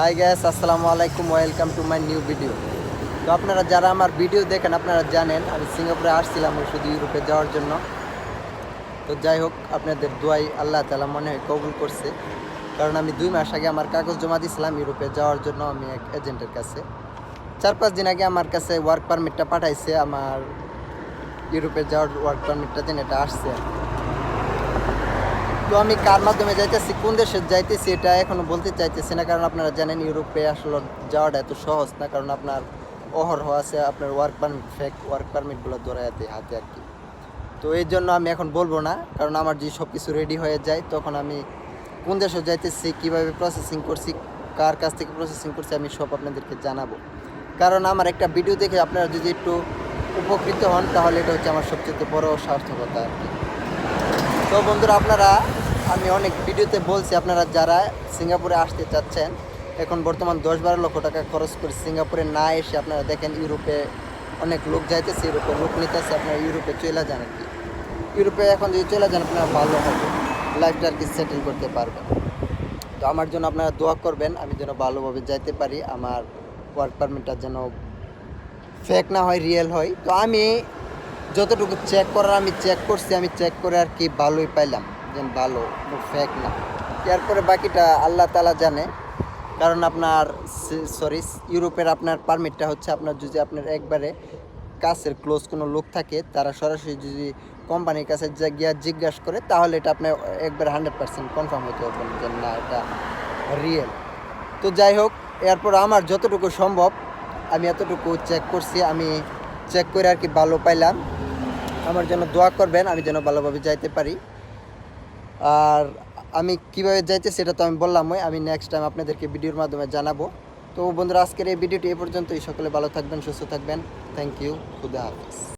High guys আসসালামু আলাইকুম welcome to my new video তো আপনারা যারা আমার ভিডিও দেখেন, আপনারা জানেন, আমি সিঙ্গাপুরে আসছিলাম শুধু ইউরোপে যাওয়ার জন্য। তো যাই হোক, আপনাদের দোয়াই আল্লাহ তালা মনে হয় কবুল করছে। কারণ আমি দুই মাস আগে আমার কাগজ জমা দিয়েছিলাম ইউরোপে যাওয়ার জন্য আমি এক এজেন্টের কাছে। চার পাঁচ দিন আগে আমার কাছে ওয়ার্ক পারমিটটা পাঠাইছে, আমার ইউরোপে যাওয়ার ওয়ার্ক পারমিটটা দিন এটা আসছে। তো আমি কার মাধ্যমে যাইতেছি, কোন দেশে যাইতেছি এটা এখনও বলতে চাইতেছি না, কারণ আপনারা জানেন ইউরোপে আসলে যাওয়াটা এত সহজ না, কারণ আপনার অহরহ আছে, আপনার ওয়ার্ক পারমিট ফেক ওয়ার্ক পারমিটগুলো ধরাইতে হাতে আর কি। তো এই জন্য আমি এখন বলব না, কারণ আমার যে সব কিছু রেডি হয়ে যায়, তখন আমি কোন দেশে যাইতেছি, কীভাবে প্রসেসিং করছি, কার কাছ থেকে প্রসেসিং করছি, আমি সব আপনাদেরকে জানাব। কারণ আমার একটা ভিডিও দেখে আপনারা যদি একটু উপকৃত হন, তাহলে এটা হচ্ছে আমার সবচেয়ে বড় সার্থকতা আর কি। তো বন্ধুরা, আপনারা আমি অনেক ভিডিওতে বলছি, আপনারা যারা সিঙ্গাপুরে আসতে চাচ্ছেন, এখন বর্তমান দশ বারো লক্ষ টাকা খরচ করে সিঙ্গাপুরে না এসে আপনারা দেখেন ইউরোপে অনেক লোক যাইতেছে, ইউরোপে লোক নিতেছে, আপনারা ইউরোপে চলে যান আর কি। ইউরোপে এখন যদি চলে যান, আপনারা ভালো হবে, লাইফটা আর কি সেটেল করতে পারবেন। তো আমার জন্য আপনারা দোয়া করবেন, আমি যেন ভালোভাবে যাইতে পারি, আমার ওয়ার্ক পারমিটটা যেন ফেক না হয় রিয়েল হয়। তো আমি যতটুকু চেক করার, আমি চেক করছি, আমি চেক করে আর কি ভালোই পাইলাম। যে ভালো ফেক না। এরপরে বাকিটা আল্লাহ তালা জানে। কারণ আপনার সরি ইউরোপের আপনার পারমিটটা হচ্ছে আপনার যদি আপনার একবারে কাছের ক্লোজ কোনো লোক থাকে, তারা সরাসরি যদি কোম্পানির কাছে গিয়া জিজ্ঞাসা করে, তাহলে এটা আপনার একবারে হান্ড্রেড পার্সেন্ট কনফার্ম হতে পারবেন যে না, এটা রিয়েল তো যাই হোক, এরপর আমার যতটুকু সম্ভব, আমি এতটুকু চেক করছি, আমি চেক করে আর কি ভালো পাইলাম। আমার জন্য দোয়া করবেন, আমি যেন ভালোভাবে যাইতে পারি। আর আমি কীভাবে যাইতে সেটা তো আমি বললামই আমি নেক্সট টাইম আপনাদেরকে ভিডিওর মাধ্যমে জানাব। তো বন্ধুরা, আজকের এই ভিডিওটি এ পর্যন্তই। সকলে ভালো থাকবেন, সুস্থ থাকবেন। থ্যাংক ইউ খুদা হাফিজ।